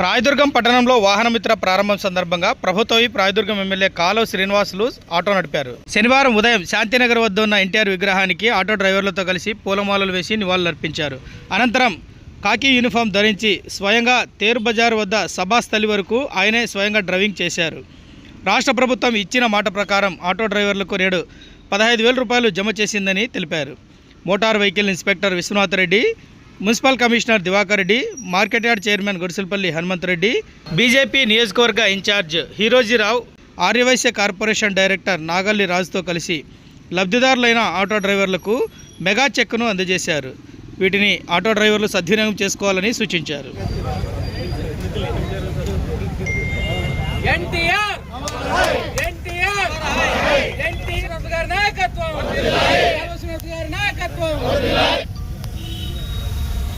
రాయదుర్గం పట్టణంలో వాహనమిత్ర ప్రారంభం సందర్భంగా ప్రభుత్వవి రాయదుర్గం ఎమ్మెల్యే కాలువ శ్రీనివాసులు ఆటో నడిపారు. శనివారం ఉదయం శాంతినగర్ వద్ద ఉన్న ఎన్టీఆర్ విగ్రహానికి ఆటో డ్రైవర్లతో కలిసి పూలమాలలు వేసి నివాళులర్పించారు. అనంతరం కాకి యూనిఫామ్ ధరించి స్వయంగా తేరు బజార్ వద్ద సభాస్థలి వరకు ఆయనే స్వయంగా డ్రైవింగ్ చేశారు. రాష్ట్ర ప్రభుత్వం ఇచ్చిన మాట ప్రకారం ఆటో డ్రైవర్లకు నేడు పదహైదు వేల రూపాయలు జమ చేసిందని తెలిపారు. Motor vehicle inspector Vishwanath Reddy municipal commissioner Diwakar Reddy market yard chairman Gudisalapalli Hanumanth Reddy BJP నియోజకవర్గ in charge Hirojirao Aryavysya corporation director Nagalli రాజుతో కలిసి లబ్ధిదారులైన ఆటో డ్రైవర్లకు మెగా చెక్ను అందజేశారు. వీటిని ఆటో డ్రైవర్లు సద్వినియోగం చేసుకోవాలని సూచించారు. ఎన్టీఆర్! ఎన్టీఆర్! ఎన్టీఆర్ గారి నాయకత్వం! నాయకత్వం!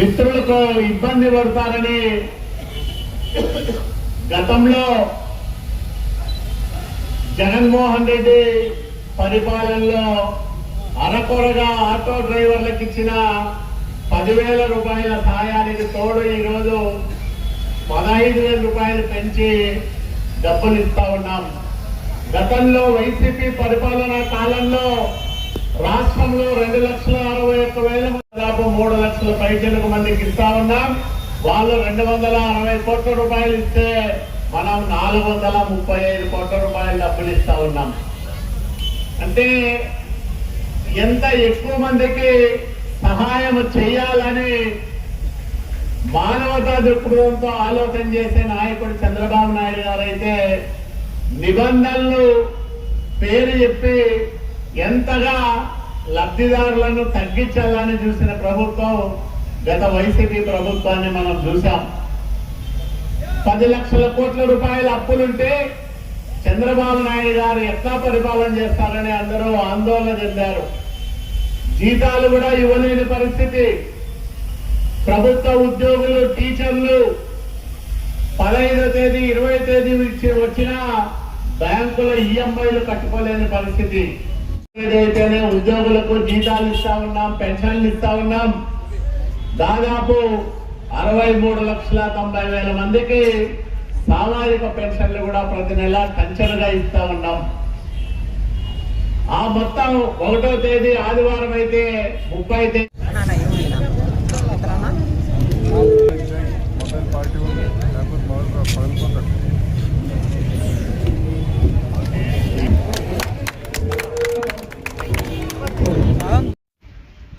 మిత్రులకు ఇబ్బంది పడతారని గతంలో జగన్మోహన్ రెడ్డి పరిపాలనలో అరకొరగా ఆటో డ్రైవర్లకు ఇచ్చిన పదివేల రూపాయల సాయానికి తోడు ఈరోజు పదహైదు వేల రూపాయలు పెంచి డబ్బులు ఇస్తా ఉన్నాం. గతంలో వైసీపీ పరిపాలనా కాలంలో రాష్ట్రంలో రెండు లక్షల అరవై ఒక్క వేల లక్షల పైచలకు మందికి ఇస్తా ఉన్నాం. వాళ్ళు రెండు వందల అరవై కోట్ల రూపాయలు ఇస్తే మనం నాలుగు వందల ముప్పై ఐదు కోట్ల రూపాయలు డబ్బులు ఇస్తా ఉన్నాం. అంటే ఎంత ఎక్కువ మందికి సహాయం చేయాలని మానవతా దృక్పథంతో ఆలోచన చేసే నాయకుడు చంద్రబాబు నాయుడు గారు అయితే నిబంధనలు పేరు చెప్పి ఎంతగా లబ్ధిదారులను తగ్గించాలని చూసిన ప్రభుత్వం గత వైసీపీ ప్రభుత్వాన్ని మనం చూసాం పది లక్షల కోట్ల రూపాయల అప్పులుంటే చంద్రబాబు నాయుడు గారు ఎట్లా పరిపాలన చేస్తారని అందరూ ఆందోళన చెందారు. జీతాలు కూడా ఇవ్వలేని పరిస్థితి. ప్రభుత్వ ఉద్యోగులు టీచర్లు పదహైదో తేదీ ఇరవై తేదీ వచ్చిన బ్యాంకుల ఈఎంఐలు కట్టుకోలేని పరిస్థితి. ఏదైతేనే ఉద్యోగులకు జీతాలు ఇస్తా ఉన్నాం పెన్షన్లు ఇస్తా ఉన్నాం. దాదాపు అరవై మూడు లక్షల తొంభై వేల మందికి సామాజిక పెన్షన్లు కూడా ప్రతి నెల కంచెలుగా ఇస్తా ఉన్నాం. ఆ మొత్తం ఒకటో తేదీ ఆదివారం అయితే ముప్పై తేదీ మొబైల్ పార్టీ ఉంది లేకపోతే మామూలుగా